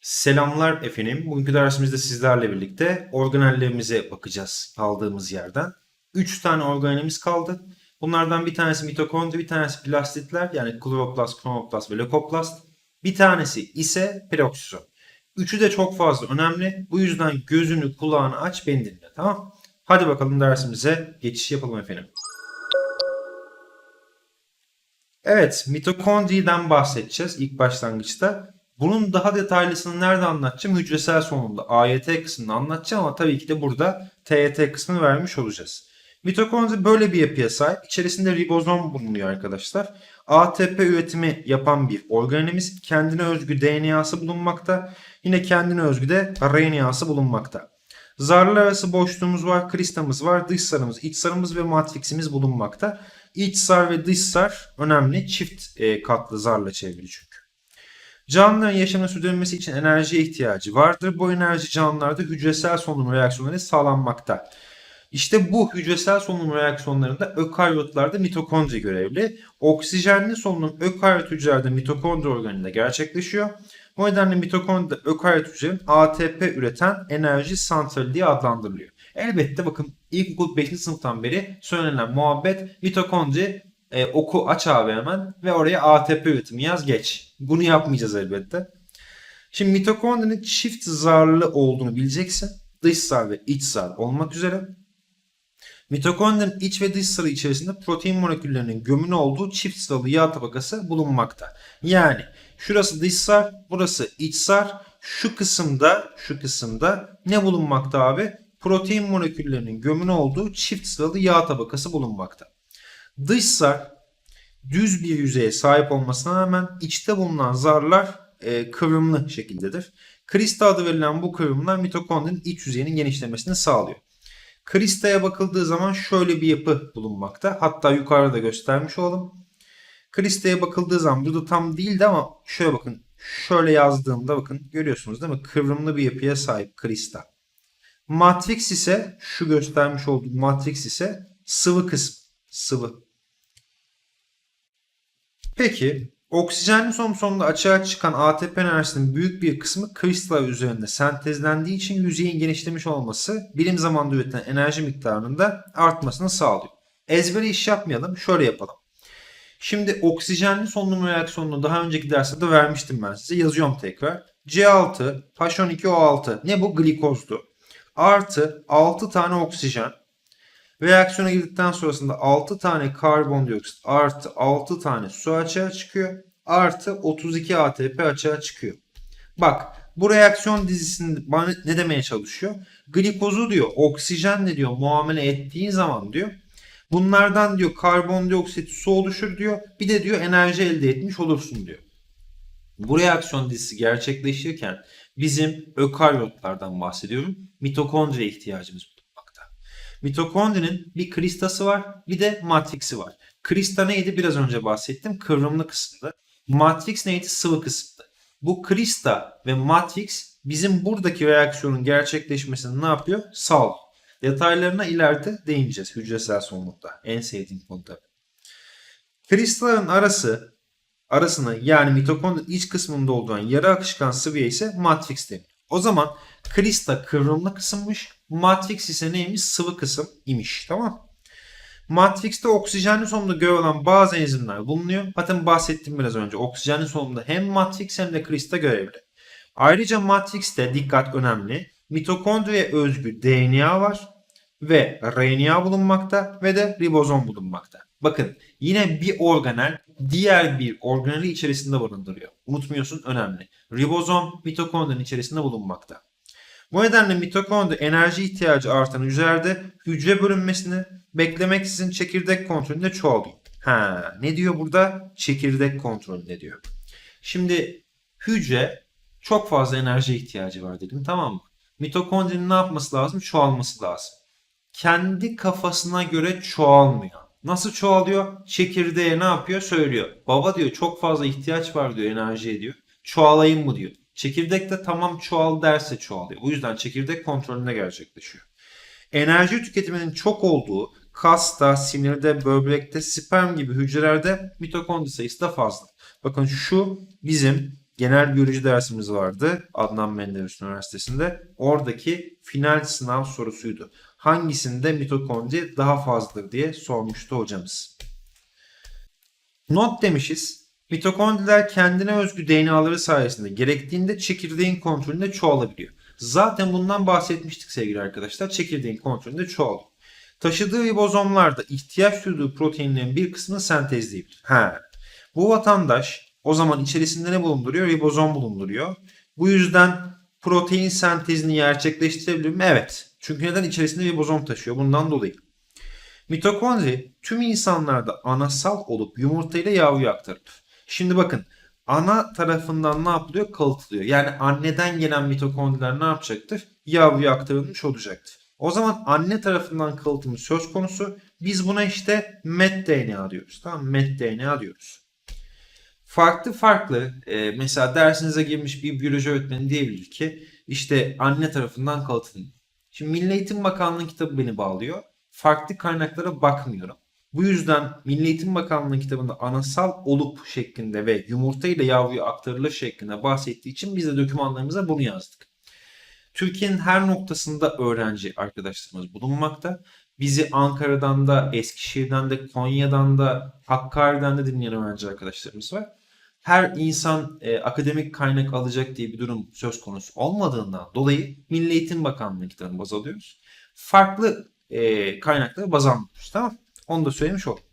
Selamlar efendim. Bugünkü dersimizde sizlerle birlikte organellerimize bakacağız aldığımız yerden. 3 tane organelimiz kaldı. Bunlardan bir tanesi mitokondri, bir tanesi plastitler yani kloroplast, kromoplast ve lökoplast. Bir tanesi ise peroksisom. Üçü de çok fazla önemli. Bu yüzden gözünü kulağını aç beni dinle tamam Hadi bakalım dersimize geçiş yapalım efendim. Evet, mitokondriden bahsedeceğiz ilk başlangıçta. Bunun daha detaylısını nerede anlatacağım? Hücresel sonunda AYT kısmını anlatacağım ama tabii ki de burada TYT kısmını vermiş olacağız. Mitokondri böyle bir yapıya sahip. İçerisinde ribozom bulunuyor arkadaşlar. ATP üretimi yapan bir organelimiz. Kendine özgü DNA'sı bulunmakta. Yine kendine özgü de RNA'sı bulunmakta. Zarlar arası boşluğumuz var, kristamız var, dış sarımız, iç sarımız ve matriksimiz bulunmakta. İç zar ve dış zar önemli. Çift e, katlı zarla çevrili. Canlıların yaşamını sürdürülmesi için enerjiye ihtiyacı vardır. Bu enerji canlılarda hücresel solunum reaksiyonları sağlanmakta. İşte bu hücresel solunum reaksiyonlarında ökaryotlarda mitokondri görevli. Oksijenli solunum ökaryot hücrelerde mitokondri organında gerçekleşiyor. Bu nedenle mitokondri ökaryot hücrelerin ATP üreten enerji santrali diye adlandırılıyor. Elbette bakın ilkokul 5. sınıftan beri söylenen muhabbet mitokondri e, oku aç abi hemen ve oraya ATP üretimi yaz geç. Bunu yapmayacağız elbette. Şimdi mitokondrinin çift zarlı olduğunu bileceksin. Dış zar ve iç zar olmak üzere. Mitokondrinin iç ve dış zarı içerisinde protein moleküllerinin gömülü olduğu çift sıralı yağ tabakası bulunmakta. Yani şurası dış zar, burası iç zar. Şu kısımda, şu kısımda ne bulunmakta abi? Protein moleküllerinin gömülü olduğu çift sıralı yağ tabakası bulunmakta. Dış zar düz bir yüzeye sahip olmasına rağmen içte bulunan zarlar e, kıvrımlı şekildedir. Krista adı verilen bu kıvrımlar mitokondrinin iç yüzeyinin genişlemesini sağlıyor. Kristaya bakıldığı zaman şöyle bir yapı bulunmakta. Hatta yukarıda göstermiş olalım. Kristaya bakıldığı zaman burada tam değildi ama şöyle bakın. Şöyle yazdığımda bakın görüyorsunuz değil mi? Kıvrımlı bir yapıya sahip krista. Matrix ise şu göstermiş olduğum matrix ise sıvı kısım. Sıvı. Peki oksijenli solunum sonunda açığa çıkan ATP enerjisinin büyük bir kısmı kristal üzerinde sentezlendiği için yüzeyin genişlemiş olması bilim zamanında üretilen enerji miktarının da artmasını sağlıyor. Ezbere iş yapmayalım şöyle yapalım. Şimdi oksijenli solunum reaksiyonunu daha önceki derste de vermiştim ben size yazıyorum tekrar. C6 H12O6 ne bu glikozdu. Artı 6 tane oksijen Reaksiyona girdikten sonrasında 6 tane karbondioksit artı 6 tane su açığa çıkıyor. Artı 32 ATP açığa çıkıyor. Bak bu reaksiyon dizisinde bana ne demeye çalışıyor? Glikozu diyor oksijenle diyor muamele ettiğin zaman diyor. Bunlardan diyor karbondioksit su oluşur diyor. Bir de diyor enerji elde etmiş olursun diyor. Bu reaksiyon dizisi gerçekleşirken bizim ökaryotlardan bahsediyorum. Mitokondriye ihtiyacımız var. Mitokondrinin bir kristası var bir de matriksi var. Krista neydi? Biraz önce bahsettim. Kıvrımlı kısımda. Matrix neydi? Sıvı kısımda. Bu krista ve matrix bizim buradaki reaksiyonun gerçekleşmesini ne yapıyor? Sağlıyor. Detaylarına ileride değineceğiz hücresel solunumda. En sevdiğim konu tabii. Kristalların arası arasını yani mitokondrinin iç kısmında olduğun yarı akışkan sıvıya ise matrix deniyor. O zaman krista kıvrımlı kısımmış. Matrix ise neymiş? Sıvı kısım imiş. Tamam Matrix'te oksijenli solunumda görev alan bazı enzimler bulunuyor. Zaten bahsettim biraz önce. Oksijenli solunumda hem matrix hem de krista görevli. Ayrıca matrixte dikkat önemli. Mitokondriye özgü DNA var ve RNA bulunmakta ve de ribozom bulunmakta. Bakın yine bir organel diğer bir organeli içerisinde barındırıyor. Unutmuyorsun önemli. Ribozom mitokondrinin içerisinde bulunmakta. Bu nedenle mitokondri enerji ihtiyacı artan hücrelerde hücre bölünmesini beklemeksizin çekirdek kontrolünde çoğalıyor. Ha, ne diyor burada? Çekirdek kontrolünde diyor. Şimdi hücre çok fazla enerji ihtiyacı var dedim tamam mı? Mitokondrinin ne yapması lazım? Çoğalması lazım. Kendi kafasına göre çoğalmıyor. Nasıl çoğalıyor? Çekirdeğe ne yapıyor? Söylüyor. Baba diyor çok fazla ihtiyaç var diyor enerjiye diyor. Çoğalayım mı diyor. Çekirdek de tamam çoğal derse çoğalıyor. O yüzden çekirdek kontrolünde gerçekleşiyor. Enerji tüketiminin çok olduğu kasta, sinirde, böbrekte, sperm gibi hücrelerde mitokondri sayısı da fazla. Bakın şu bizim genel biyoloji dersimiz vardı Adnan Menderes Üniversitesi'nde. Oradaki final sınav sorusuydu. Hangisinde mitokondri daha fazladır diye sormuştu hocamız. Not demişiz. Mitokondriler kendine özgü DNA'ları sayesinde gerektiğinde çekirdeğin kontrolünde çoğalabiliyor. Zaten bundan bahsetmiştik sevgili arkadaşlar. Çekirdeğin kontrolünde çoğalıyor. Taşıdığı ribozomlarda ihtiyaç duyduğu proteinlerin bir kısmını sentezleyebilir. Ha. Bu vatandaş o zaman içerisinde ne bulunduruyor? Ribozom bulunduruyor. Bu yüzden protein sentezini gerçekleştirebilir mi? Evet. Çünkü neden? içerisinde ribozom taşıyor. Bundan dolayı. Mitokondri tüm insanlarda anasal olup yumurtayla yavruya aktarılır. Şimdi bakın ana tarafından ne yapılıyor? Kalıtılıyor. Yani anneden gelen mitokondriler ne yapacaktır? Yavruya aktarılmış olacaktır. O zaman anne tarafından kalıtımı söz konusu. Biz buna işte metDNA diyoruz. Tamam metDNA diyoruz. Farklı farklı e, mesela dersinize girmiş bir biyoloji öğretmeni diyebilir ki işte anne tarafından kalıtılıyor. Şimdi Milli Eğitim Bakanlığı kitabı beni bağlıyor. Farklı kaynaklara bakmıyorum. Bu yüzden Milli Eğitim Bakanlığı kitabında anasal olup şeklinde ve yumurta ile yavruya aktarılır şeklinde bahsettiği için biz de dokümanlarımıza bunu yazdık. Türkiye'nin her noktasında öğrenci arkadaşlarımız bulunmakta. Bizi Ankara'dan da, Eskişehir'den de, Konya'dan da, Hakkari'den de dinleyen öğrenci arkadaşlarımız var. Her insan e, akademik kaynak alacak diye bir durum söz konusu olmadığından dolayı Milli Eğitim Bakanlığı kitabını baz alıyoruz. Farklı e, kaynakları baz almıyoruz. Tamam Onu da söylemiş oldum.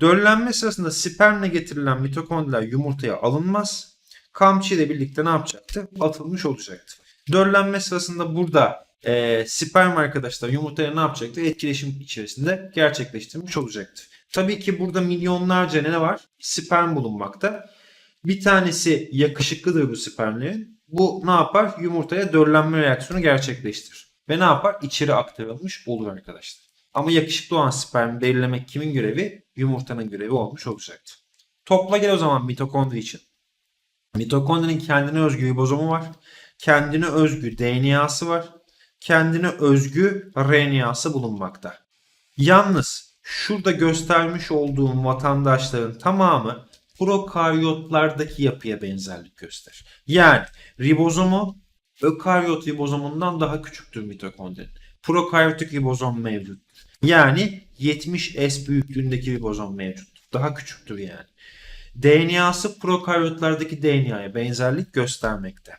Döllenme sırasında spermle getirilen mitokondriler yumurtaya alınmaz. Kamçı ile birlikte ne yapacaktı? Atılmış olacaktı. Döllenme sırasında burada e, sperm arkadaşlar yumurtaya ne yapacaktı? Etkileşim içerisinde gerçekleştirmiş olacaktı. Tabii ki burada milyonlarca ne var? Sperm bulunmakta. Bir tanesi yakışıklıdır bu spermlerin. Bu ne yapar? Yumurtaya döllenme reaksiyonu gerçekleştirir. Ve ne yapar? İçeri aktarılmış olur arkadaşlar. Ama yakışıklı olan spermi belirlemek kimin görevi? Yumurtanın görevi olmuş olacaktır. Topla gel o zaman mitokondri için. Mitokondrinin kendine özgü ribozomu var. Kendine özgü DNA'sı var. Kendine özgü RNA'sı bulunmakta. Yalnız şurada göstermiş olduğum vatandaşların tamamı prokaryotlardaki yapıya benzerlik gösterir. Yani ribozomu ökaryot ribozomundan daha küçüktür mitokondrinin. Prokaryotik ribozom mevcuttur. Yani 70 S büyüklüğündeki ribozom mevcuttur. Daha küçüktür yani. DNA'sı prokaryotlardaki DNA'ya benzerlik göstermekte.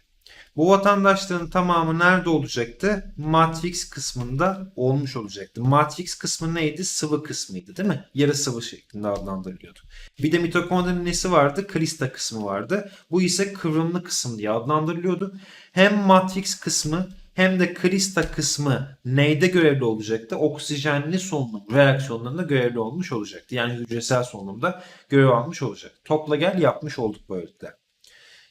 Bu vatandaşların tamamı nerede olacaktı? Matrix kısmında olmuş olacaktı. Matrix kısmı neydi? Sıvı kısmıydı değil mi? Yarı sıvı şeklinde adlandırılıyordu. Bir de mitokondrinin nesi vardı? Krista kısmı vardı. Bu ise kıvrımlı kısım diye adlandırılıyordu. Hem matrix kısmı hem de krista kısmı neyde görevli olacaktı? Oksijenli solunum reaksiyonlarında görevli olmuş olacaktı. Yani hücresel solunumda görev almış olacak. Topla gel yapmış olduk böylelikle.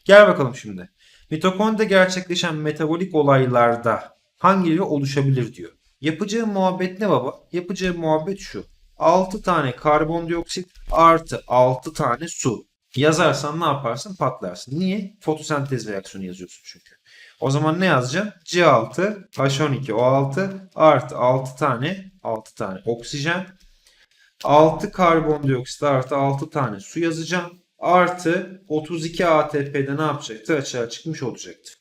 Gel bakalım şimdi. Mitokondride gerçekleşen metabolik olaylarda hangileri oluşabilir diyor. Yapacağı muhabbet ne baba? Yapacağı muhabbet şu. 6 tane karbondioksit artı 6 tane su. Yazarsan ne yaparsın? Patlarsın. Niye? Fotosentez reaksiyonu yazıyorsun çünkü. O zaman ne yazacaksın? C6, H12O6 artı 6 tane 6 tane oksijen. 6 karbondioksit artı 6 tane su yazacağım. Artı 32 ATP'de ne yapacaktır? Açığa çıkmış olacaktır.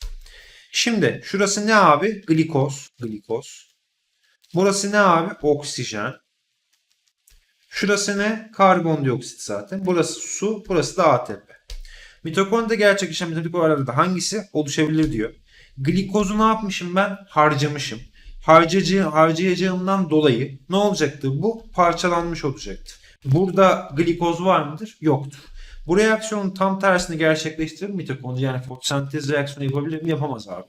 Şimdi şurası ne abi? Glikoz. Glikoz. Burası ne abi? Oksijen. Şurası ne? Karbondioksit zaten. Burası su. Burası da ATP. Mitokondride gerçekleşen metabolik olaylarda hangisi oluşabilir diyor. Glikozu ne yapmışım ben? Harcamışım. Harcayıcı, harcayacağımdan dolayı ne olacaktı? Bu parçalanmış olacaktı. Burada glikoz var mıdır? Yoktur. Bu reaksiyonun tam tersini gerçekleştirir mi mitokondri? Yani fotosentez reaksiyonu yapabilir mi? Yapamaz abi.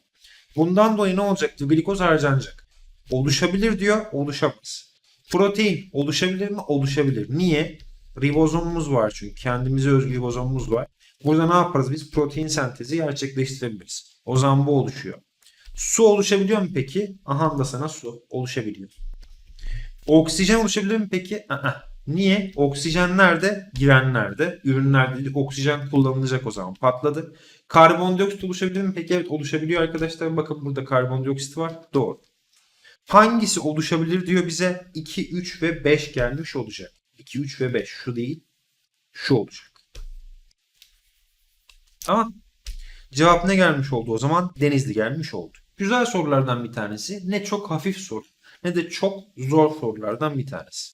Bundan dolayı ne olacaktı? Glikoz harcanacak. Oluşabilir diyor, oluşamaz. Protein oluşabilir mi? Oluşabilir. Niye? Ribozomumuz var çünkü. Kendimize özgü ribozomumuz var. Burada ne yaparız? Biz protein sentezi gerçekleştirebiliriz. O zaman bu oluşuyor. Su oluşabiliyor mu peki? Aha da sana su oluşabiliyor. Oksijen oluşabilir mi peki? Aha. Niye? Oksijen nerede? Girenlerde. Ürünlerde oksijen kullanılacak o zaman. Patladı. Karbondioksit oluşabilir mi? Peki evet oluşabiliyor arkadaşlar. Bakın burada karbondioksit var. Doğru. Hangisi oluşabilir diyor bize. 2, 3 ve 5 gelmiş olacak. 2, 3 ve 5. Şu değil. Şu olacak. Tamam. Cevap ne gelmiş oldu o zaman? Denizli gelmiş oldu. Güzel sorulardan bir tanesi. Ne çok hafif soru ne de çok zor sorulardan bir tanesi.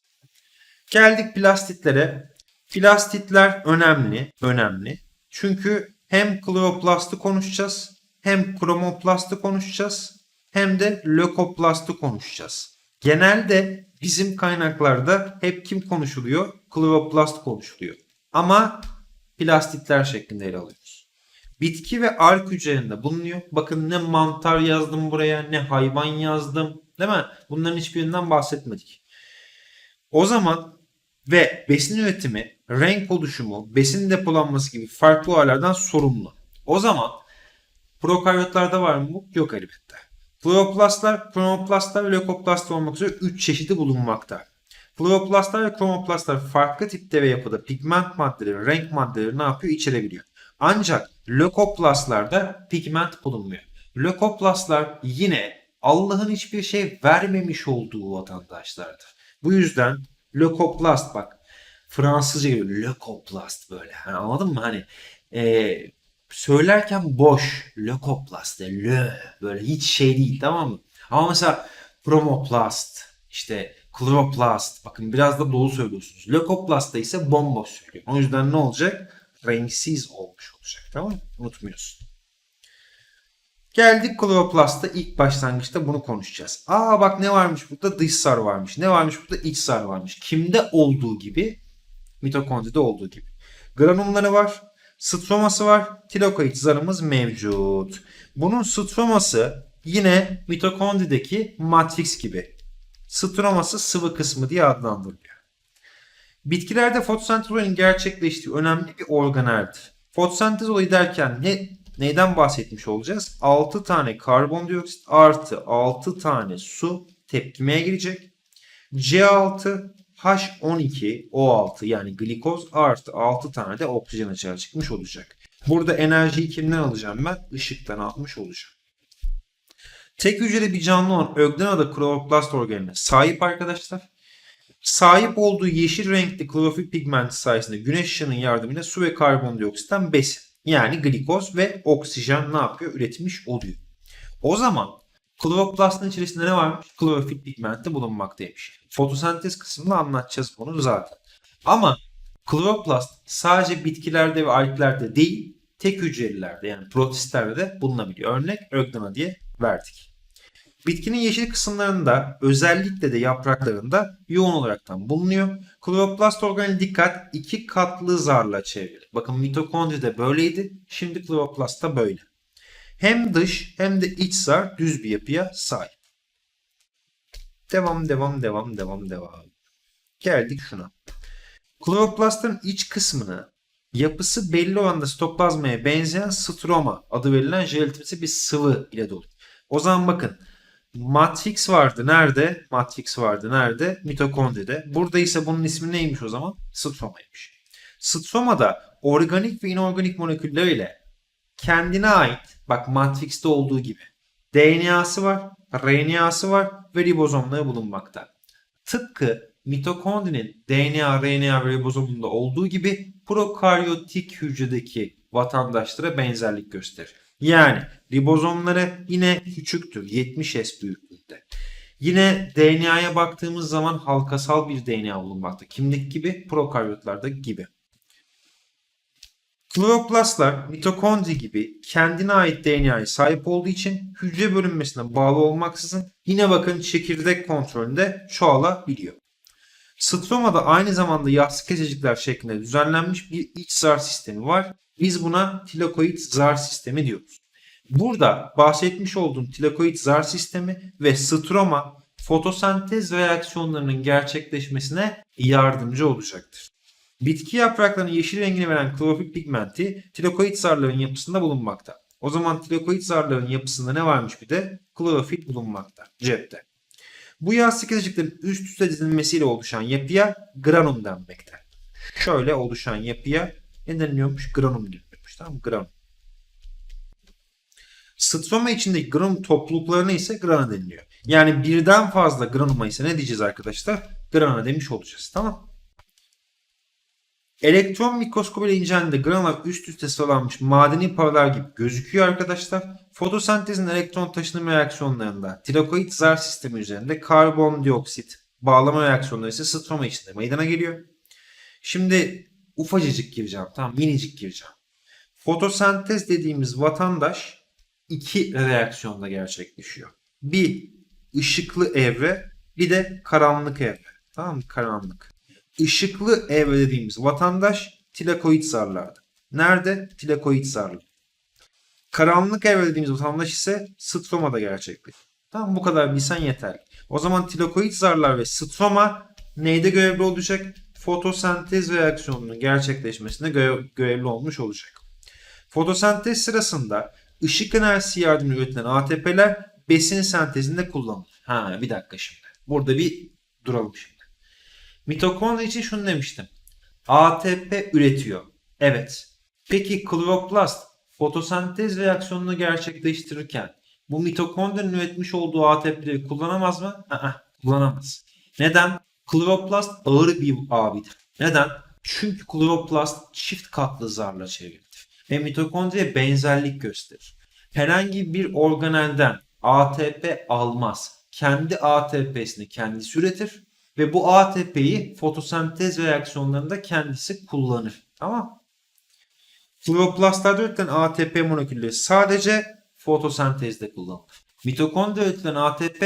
Geldik plastitlere. Plastitler önemli, önemli. Çünkü hem kloroplasti konuşacağız, hem kromoplasti konuşacağız, hem de lökoplasti konuşacağız. Genelde bizim kaynaklarda hep kim konuşuluyor? Kloroplast konuşuluyor. Ama plastitler şeklinde ele alıyoruz. Bitki ve alg hücrelerinde bulunuyor. Bakın ne mantar yazdım buraya, ne hayvan yazdım. Değil mi? Bunların hiçbirinden bahsetmedik. O zaman ve besin üretimi, renk oluşumu, besin depolanması gibi farklı olaylardan sorumlu. O zaman prokaryotlarda var mı? Yok elbette. Kloroplastlar, kromoplastlar ve lökoplastlar olmak üzere 3 çeşidi bulunmakta. Kloroplastlar ve kromoplastlar farklı tipte ve yapıda pigment maddeleri, renk maddeleri ne yapıyor? İçerebiliyor. Ancak lökoplastlarda pigment bulunmuyor. Lökoplastlar yine Allah'ın hiçbir şey vermemiş olduğu vatandaşlardır. Bu yüzden lökoplast bak Fransızca gibi lökoplast böyle. Hani anladın mı? Hani e, söylerken boş. Lökoplast. de, Lö. Böyle hiç şey değil tamam mı? Ama mesela kromoplast, işte kloroplast. Bakın biraz da dolu söylüyorsunuz. Lökoplast'ta ise bomboş söylüyor. O yüzden ne olacak? Renksiz olmuş olacak. Tamam mı? Unutmuyorsun. Geldik kloroplasta ilk başlangıçta bunu konuşacağız. Aa bak ne varmış burada? Dış sar varmış. Ne varmış burada? İç sar varmış. Kimde olduğu gibi mitokondride olduğu gibi. Granumları var. Stroması var. Tilokoid zarımız mevcut. Bunun stroması yine mitokondrideki matrix gibi. Stroması sıvı kısmı diye adlandırılıyor. Bitkilerde fotosentez olayının gerçekleştiği önemli bir organeldir. Fotosentez olayı derken ne neyden bahsetmiş olacağız? 6 tane karbondioksit artı 6 tane su tepkimeye girecek. C6 H12 O6 yani glikoz artı 6 tane de oksijen açığa çıkmış olacak. Burada enerjiyi kimden alacağım ben? Işıktan almış olacağım. Tek hücreli bir canlı olan Ögdena'da kloroplast organine sahip arkadaşlar. Sahip olduğu yeşil renkli klorofil pigmenti sayesinde güneş ışığının yardımıyla su ve karbondioksitten besin yani glikoz ve oksijen ne yapıyor? Üretmiş oluyor. O zaman kloroplastın içerisinde ne varmış? Klorofil pigmenti bulunmaktaymış. Fotosentez kısmında anlatacağız bunu zaten. Ama kloroplast sadece bitkilerde ve alglerde değil, tek hücrelilerde yani protistlerde de bulunabiliyor. Örnek Ögdana diye verdik. Bitkinin yeşil kısımlarında özellikle de yapraklarında yoğun olaraktan bulunuyor. Kloroplast organeli dikkat iki katlı zarla çevrili. Bakın mitokondride böyleydi. Şimdi kloroplastta böyle. Hem dış hem de iç zar düz bir yapıya sahip. Devam devam devam devam devam. Geldik şuna. Kloroplastın iç kısmını yapısı belli oranda stoplazmaya benzeyen stroma adı verilen jelatinimsi bir sıvı ile dolu. O zaman bakın Matrix vardı. Nerede? Matrix vardı. Nerede? Mitokondride. Burada ise bunun ismi neymiş o zaman? Stromaymış. Stromada organik ve inorganik moleküller ile kendine ait bak Matrix'te olduğu gibi DNA'sı var, RNA'sı var ve ribozomları bulunmakta. Tıpkı mitokondrinin DNA, RNA ve ribozomunda olduğu gibi prokaryotik hücredeki vatandaşlara benzerlik gösterir. Yani ribozomları yine küçüktür. 70S büyüklükte. Yine DNA'ya baktığımız zaman halkasal bir DNA bulunmakta. Kimlik gibi prokaryotlarda gibi. Kloroplastlar mitokondri gibi kendine ait DNA'ya sahip olduğu için hücre bölünmesine bağlı olmaksızın yine bakın çekirdek kontrolünde çoğalabiliyor. Stromada aynı zamanda yassı kesecikler şeklinde düzenlenmiş bir iç zar sistemi var. Biz buna tilakoid zar sistemi diyoruz. Burada bahsetmiş olduğum tilakoid zar sistemi ve stroma fotosentez reaksiyonlarının gerçekleşmesine yardımcı olacaktır. Bitki yapraklarının yeşil rengini veren klorofil pigmenti tilakoid zarların yapısında bulunmakta. O zaman tilakoid zarların yapısında ne varmış bir de? Klorofil bulunmakta cepte. Bu yassı keseciklerin üst üste dizilmesiyle oluşan yapıya granum denmekte. Şöyle oluşan yapıya ne deniliyormuş? Granum deniliyormuş. Tamam mı? Granum. Stroma içindeki granum topluluklarına ise grana deniliyor. Yani birden fazla granuma ise ne diyeceğiz arkadaşlar? Grana demiş olacağız. Tamam. Elektron mikroskobu ile incelendiğinde granular üst üste sıralanmış madeni paralar gibi gözüküyor arkadaşlar. Fotosentezin elektron taşınma reaksiyonlarında tirokoid zar sistemi üzerinde karbondioksit bağlama reaksiyonları ise stroma içinde meydana geliyor. Şimdi ufacıcık gireceğim. Tamam minicik gireceğim. Fotosentez dediğimiz vatandaş iki reaksiyonda gerçekleşiyor. Bir ışıklı evre bir de karanlık evre. Tamam mı? Karanlık. Işıklı evre dediğimiz vatandaş tilakoid zarlarda. Nerede? Tilakoid zarlı. Karanlık evre dediğimiz vatandaş ise stromada gerçekleşiyor. Tamam bu kadar bilsen yeterli. O zaman tilakoid zarlar ve stroma neyde görevli olacak? Fotosentez reaksiyonunun gerçekleşmesinde görev- görevli olmuş olacak. Fotosentez sırasında ışık enerjisi yardımıyla üretilen ATP'ler besin sentezinde kullanılır. Ha bir dakika şimdi. Burada bir duralım şimdi. Mitokondri için şunu demiştim. ATP üretiyor. Evet. Peki kloroplast fotosentez reaksiyonunu gerçekleştirirken bu mitokondrinin üretmiş olduğu ATP'leri kullanamaz mı? Aa, kullanamaz. Neden? Kloroplast ağır bir abidir. Neden? Çünkü kloroplast çift katlı zarla çevrilidir ve mitokondriye benzerlik gösterir. Herhangi bir organelden ATP almaz. Kendi ATP'sini kendisi üretir ve bu ATP'yi fotosentez reaksiyonlarında kendisi kullanır. Tamam Kloroplastlarda üretilen ATP molekülleri sadece fotosentezde kullanılır. Mitokondride üretilen ATP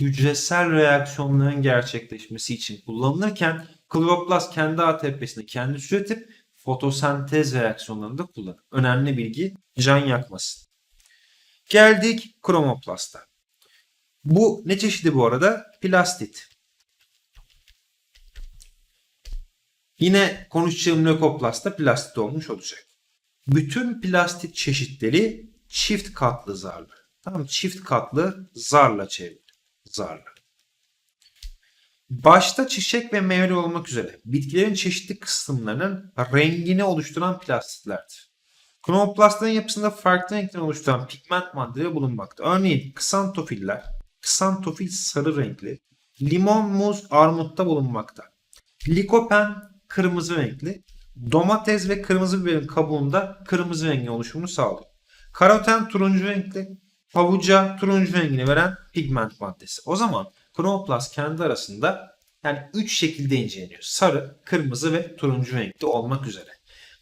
hücresel reaksiyonların gerçekleşmesi için kullanılırken kloroplast kendi ATP'sini kendisi üretip fotosentez reaksiyonlarında kullanır. Önemli bilgi can yakmasın. Geldik kromoplasta. Bu ne çeşidi bu arada? Plastit. Yine konuşacağım lökoplasta plastit olmuş olacak. Bütün plastit çeşitleri çift katlı zarlı. Tamam Çift katlı zarla çevrili. Zarla. Başta çiçek ve meyve olmak üzere bitkilerin çeşitli kısımlarının rengini oluşturan plastitlerdir. Kromoplastların yapısında farklı renkler oluşturan pigment maddeleri bulunmakta. Örneğin ksantofiller, ksantofil sarı renkli, limon, muz, armutta bulunmakta. Likopen kırmızı renkli, domates ve kırmızı biberin kabuğunda kırmızı rengin oluşumunu sağlıyor. Karoten turuncu renkli, havuca turuncu rengini veren pigment maddesi. O zaman kromoplast kendi arasında yani 3 şekilde inceleniyor. Sarı, kırmızı ve turuncu renkli olmak üzere.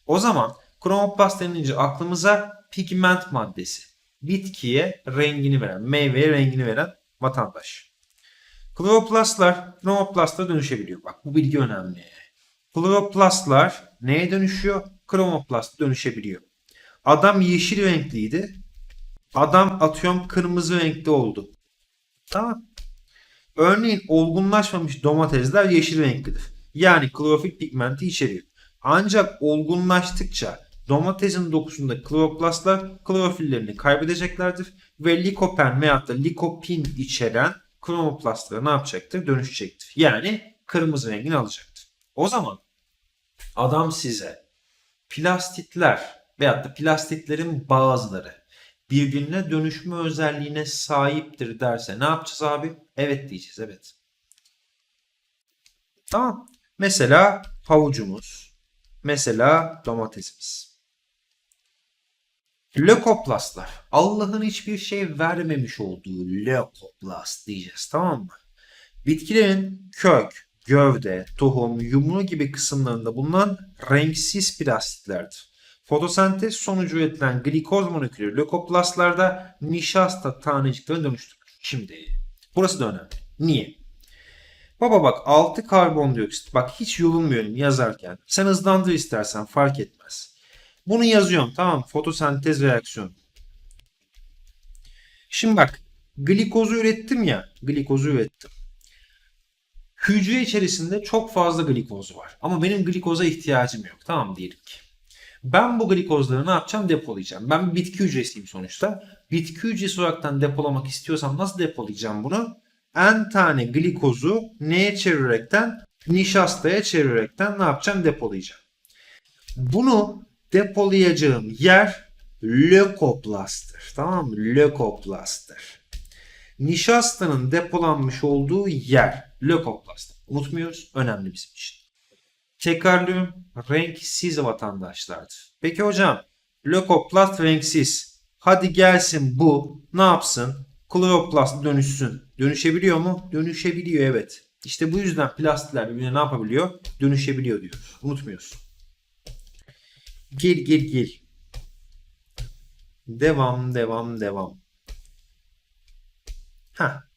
O zaman kromoplast denilince aklımıza pigment maddesi. Bitkiye rengini veren, meyveye rengini veren vatandaş. Kloroplastlar kromoplasta dönüşebiliyor. Bak bu bilgi önemli. Kloroplastlar neye dönüşüyor? Kromoplast dönüşebiliyor. Adam yeşil renkliydi. Adam atıyorum kırmızı renkli oldu. Tamam. Örneğin olgunlaşmamış domatesler yeşil renklidir. Yani klorofil pigmenti içeriyor. Ancak olgunlaştıkça domatesin dokusunda kloroplastlar klorofillerini kaybedeceklerdir ve likopen veyahut da likopin içeren kromoplastlara ne yapacaktır? Dönüşecektir. Yani kırmızı rengini alacaktır. O zaman adam size plastitler veyahut da plastitlerin bazıları birbirine dönüşme özelliğine sahiptir derse ne yapacağız abi? Evet diyeceğiz evet. Tamam. Mesela havucumuz. Mesela domatesimiz. Lökoplastlar. Allah'ın hiçbir şey vermemiş olduğu lökoplast diyeceğiz tamam mı? Bitkilerin kök, gövde, tohum, yumru gibi kısımlarında bulunan renksiz plastitlerdir. Fotosentez sonucu üretilen glikoz molekülü lökoplastlarda nişasta taneciklerine dönüştürülür. Şimdi burası da önemli. Niye? Baba bak 6 karbondioksit. Bak hiç yorulmuyorum yazarken. Sen hızlandır istersen fark etmez. Bunu yazıyorum tamam? Fotosentez reaksiyonu. Şimdi bak glikozu ürettim ya. Glikozu ürettim. Hücre içerisinde çok fazla glikoz var. Ama benim glikoza ihtiyacım yok. Tamam diyelim ki. Ben bu glikozları ne yapacağım? Depolayacağım. Ben bir bitki hücresiyim sonuçta. Bitki hücresi olaraktan depolamak istiyorsam nasıl depolayacağım bunu? N tane glikozu neye çevirerekten? Nişastaya çevirerekten ne yapacağım? Depolayacağım. Bunu depolayacağım yer lökoplasttır. Tamam mı? Lökoplasttır. Nişastanın depolanmış olduğu yer lökoplast. Unutmuyoruz. Önemli bizim için. Tekrarlıyorum. Renksiz vatandaşlardır. Peki hocam lökoplast renksiz. Hadi gelsin bu ne yapsın? Kloroplast dönüşsün. Dönüşebiliyor mu? Dönüşebiliyor evet. İşte bu yüzden plastlar birbirine ne yapabiliyor? Dönüşebiliyor diyor. Unutmuyorsun. Gel gel gel. Devam devam devam. Ha.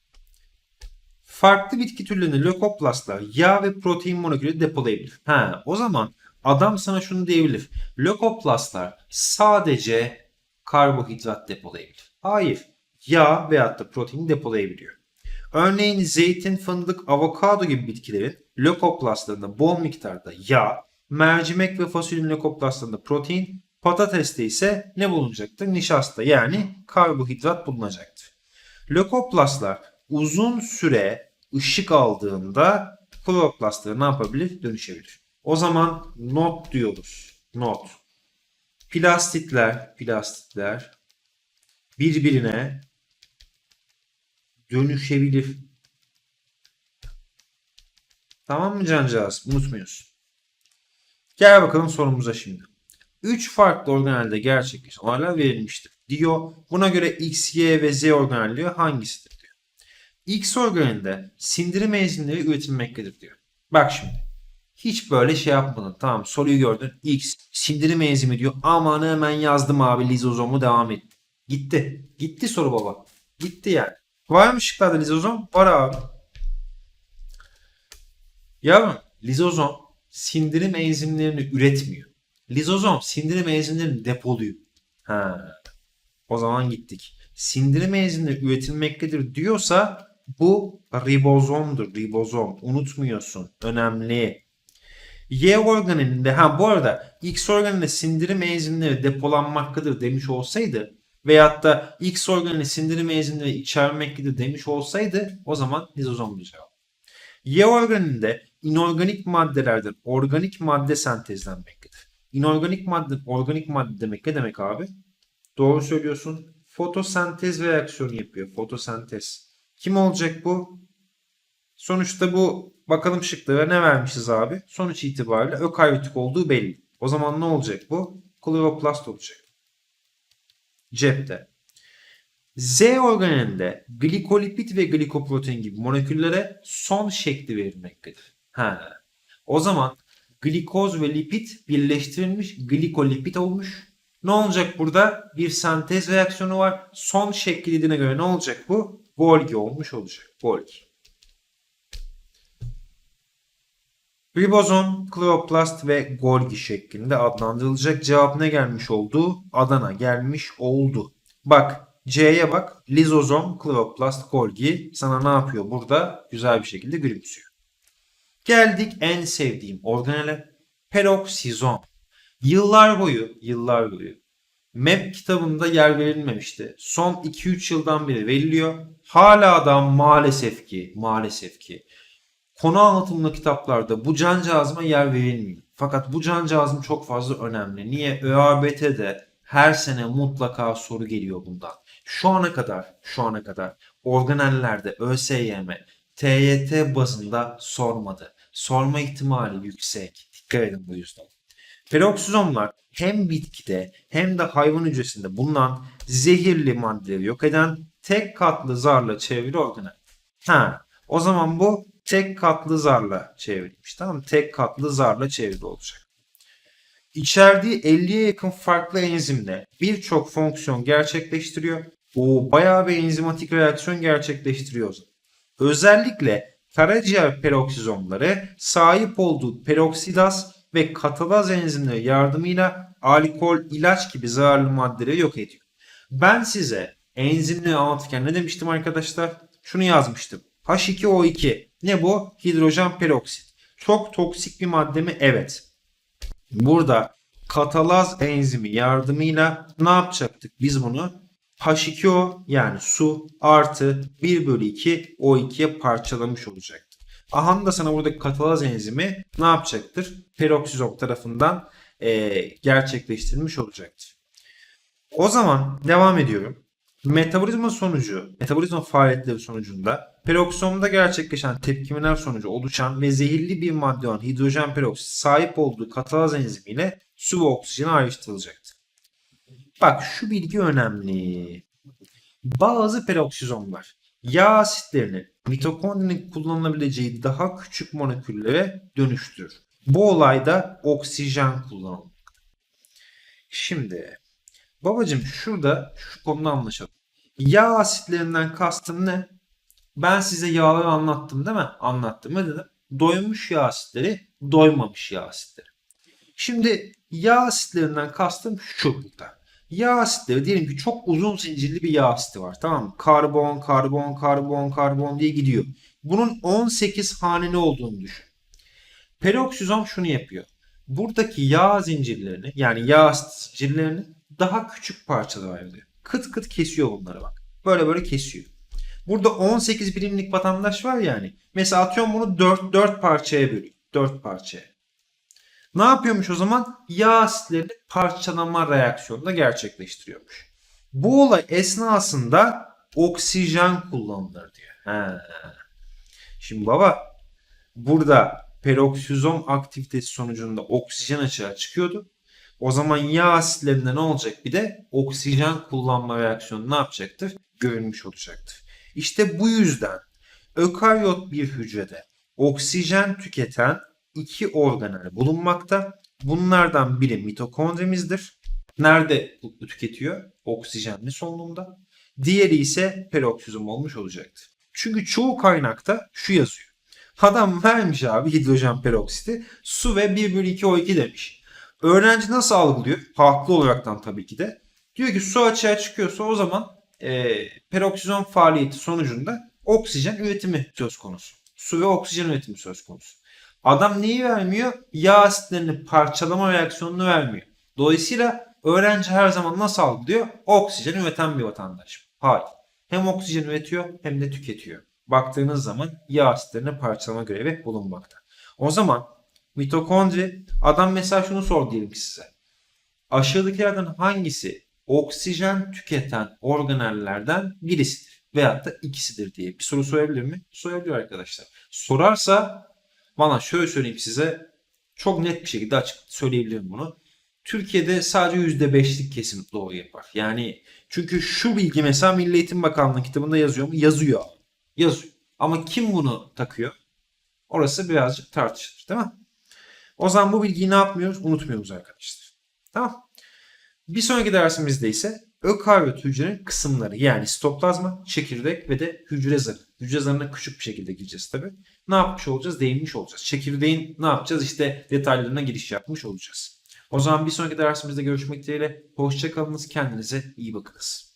Farklı bitki türlerini lökoplastlar yağ ve protein molekülü depolayabilir. Ha, o zaman adam sana şunu diyebilir. Lökoplastlar sadece karbonhidrat depolayabilir. Hayır. Yağ veyahut da protein depolayabiliyor. Örneğin zeytin, fındık, avokado gibi bitkilerin lökoplastlarında bol miktarda yağ, mercimek ve fasulyenin lökoplastlarında protein, patateste ise ne bulunacaktır? Nişasta yani karbonhidrat bulunacaktır. Lökoplastlar uzun süre ışık aldığında kloroplastlara ne yapabilir? Dönüşebilir. O zaman not diyoruz. Not. Plastitler, plastitler birbirine dönüşebilir. Tamam mı cancağız? Unutmuyorsun. Gel bakalım sorumuza şimdi. 3 farklı organelde gerçekleşen olaylar verilmiştir. Diyor. Buna göre X, Y ve Z organelliği hangisidir. X organelinde sindirim enzimleri üretilmektedir diyor. Bak şimdi. Hiç böyle şey yapmadın. Tamam soruyu gördün. X sindirim enzimi diyor. Aman hemen yazdım abi lizozomu devam et. Gitti. Gitti soru baba. Gitti yani. Var mı şıklarda lizozom? Var abi. Yavrum lizozom sindirim enzimlerini üretmiyor. Lizozom sindirim enzimlerini depoluyor. Ha. O zaman gittik. Sindirim enzimleri üretilmektedir diyorsa bu ribozomdur. Ribozom. Unutmuyorsun. Önemli. Y organelinde ha bu arada X organelinde sindirim enzimleri depolanmaktadır demiş olsaydı veyahut da X organeli sindirim enzimleri içermektedir demiş olsaydı o zaman lizozomdu cevap. Y organelinde inorganik maddelerden organik madde sentezlenmektedir. İnorganik madde, organik madde demek ne demek abi? Doğru söylüyorsun. Fotosentez reaksiyonu yapıyor. Fotosentez. Kim olacak bu? Sonuçta bu bakalım şıklara ne vermişiz abi? Sonuç itibariyle ökaryotik olduğu belli. O zaman ne olacak bu? Kloroplast olacak. Cepte. Z organelinde glikolipid ve glikoprotein gibi moleküllere son şekli verilmektedir. Ha. O zaman glikoz ve lipid birleştirilmiş glikolipid olmuş. Ne olacak burada? Bir sentez reaksiyonu var. Son şekli dediğine göre ne olacak bu? Golgi olmuş olacak. Golgi. Ribozom, kloroplast ve Golgi şeklinde adlandırılacak. Cevap ne gelmiş oldu? Adana gelmiş oldu. Bak C'ye bak. Lizozom, kloroplast, Golgi sana ne yapıyor burada? Güzel bir şekilde gülümsüyor. Geldik en sevdiğim organele. Peroksizom. Yıllar boyu, yıllar boyu MEP kitabında yer verilmemişti. Son 2-3 yıldan beri veriliyor. Hala da maalesef ki, maalesef ki konu anlatımlı kitaplarda bu cancağızıma yer verilmiyor. Fakat bu cancağızım çok fazla önemli. Niye? ÖABT'de her sene mutlaka soru geliyor bundan. Şu ana kadar, şu ana kadar organellerde ÖSYM, TYT bazında sormadı. Sorma ihtimali yüksek. Dikkat edin bu yüzden. Peroksizomlar hem bitkide hem de hayvan hücresinde bulunan zehirli maddeleri yok eden tek katlı zarla çevrili organel. Ha, o zaman bu tek katlı zarla çevrilmiş. Tamam mı? Tek katlı zarla çevrili olacak. İçerdiği 50'ye yakın farklı enzimle birçok fonksiyon gerçekleştiriyor. O bayağı bir enzimatik reaksiyon gerçekleştiriyor. Özellikle karaciğer peroksizomları sahip olduğu peroksidaz ve katalaz enzimleri yardımıyla alkol, ilaç gibi zararlı maddeleri yok ediyor. Ben size enzimleri anlatırken ne demiştim arkadaşlar? Şunu yazmıştım. H2O2 ne bu? Hidrojen peroksit. Çok toksik bir madde mi? Evet. Burada katalaz enzimi yardımıyla ne yapacaktık biz bunu? H2O yani su artı 1 bölü 2 O2'ye parçalamış olacaktık. Aha da sana buradaki katalaz enzimi ne yapacaktır? Peroksizom tarafından e, gerçekleştirilmiş olacaktır. O zaman devam ediyorum. Metabolizma sonucu, metabolizma faaliyetleri sonucunda peroksomda gerçekleşen tepkimeler sonucu oluşan ve zehirli bir madde olan hidrojen peroksit sahip olduğu katalaz enzimiyle su ve oksijen ayrıştırılacaktır. Bak şu bilgi önemli. Bazı peroksizomlar yağ asitlerini mitokondrinin kullanılabileceği daha küçük moleküllere dönüştürür. Bu olayda oksijen kullanılır. Şimdi babacım şurada şu konuda anlaşalım. Yağ asitlerinden kastım ne? Ben size yağları anlattım değil mi? Anlattım. Ne dedim? Doymuş yağ asitleri, doymamış yağ asitleri. Şimdi yağ asitlerinden kastım şu burada. Yağ asitleri diyelim ki çok uzun zincirli bir yağ asiti var. Tamam mı? Karbon, karbon, karbon, karbon diye gidiyor. Bunun 18 haneli olduğunu düşün. Peroksizom şunu yapıyor. Buradaki yağ zincirlerini yani yağ asit zincirlerini daha küçük parçalara ayırıyor. Kıt kıt kesiyor bunları bak. Böyle böyle kesiyor. Burada 18 birimlik vatandaş var yani. Mesela atıyorum bunu 4, 4 parçaya bölüyor. 4 parçaya. Ne yapıyormuş o zaman? Yağ asitlerini parçalama reaksiyonunda gerçekleştiriyormuş. Bu olay esnasında oksijen kullanılır diyor. He. Şimdi baba burada peroksizom aktivitesi sonucunda oksijen açığa çıkıyordu. O zaman yağ asitlerinde ne olacak? Bir de oksijen kullanma reaksiyonu ne yapacaktır? Görülmüş olacaktır. İşte bu yüzden ökaryot bir hücrede oksijen tüketen iki organel bulunmakta. Bunlardan biri mitokondrimizdir. Nerede tüketiyor? Oksijenli solunumda. Diğeri ise peroksizom olmuş olacaktır. Çünkü çoğu kaynakta şu yazıyor. Adam vermiş abi hidrojen peroksiti su ve 1 bölü 2 O2 demiş. Öğrenci nasıl algılıyor? Haklı olaraktan tabii ki de. Diyor ki su açığa çıkıyorsa o zaman e, peroksizom faaliyeti sonucunda oksijen üretimi söz konusu. Su ve oksijen üretimi söz konusu. Adam neyi vermiyor? Yağ asitlerini parçalama reaksiyonunu vermiyor. Dolayısıyla öğrenci her zaman nasıl algılıyor? Oksijen üreten bir vatandaş. Hayır. Hem oksijen üretiyor hem de tüketiyor. Baktığınız zaman yağ asitlerini parçalama görevi bulunmakta. O zaman mitokondri adam mesela şunu sor diyelim ki size. Aşağıdakilerden hangisi oksijen tüketen organellerden birisidir veyahut da ikisidir diye bir soru sorabilir mi? Sorabilir arkadaşlar. Sorarsa bana şöyle söyleyeyim size çok net bir şekilde açık söyleyebilirim bunu. Türkiye'de sadece %5'lik kesim doğru yapar. Yani çünkü şu bilgi mesela Milli Eğitim Bakanlığı kitabında yazıyor mu? Yazıyor. Yazıyor. Ama kim bunu takıyor? Orası birazcık tartışılır değil mi? O zaman bu bilgiyi ne yapmıyoruz? Unutmuyoruz arkadaşlar. Tamam. Bir sonraki dersimizde ise ökaryot hücrenin kısımları yani sitoplazma, çekirdek ve de hücre zarı. Hücre zarına küçük bir şekilde gireceğiz tabi. Ne yapmış olacağız? Değinmiş olacağız. Çekirdeğin ne yapacağız? İşte detaylarına giriş yapmış olacağız. O zaman bir sonraki dersimizde görüşmek dileğiyle. Hoşçakalınız. Kendinize iyi bakınız.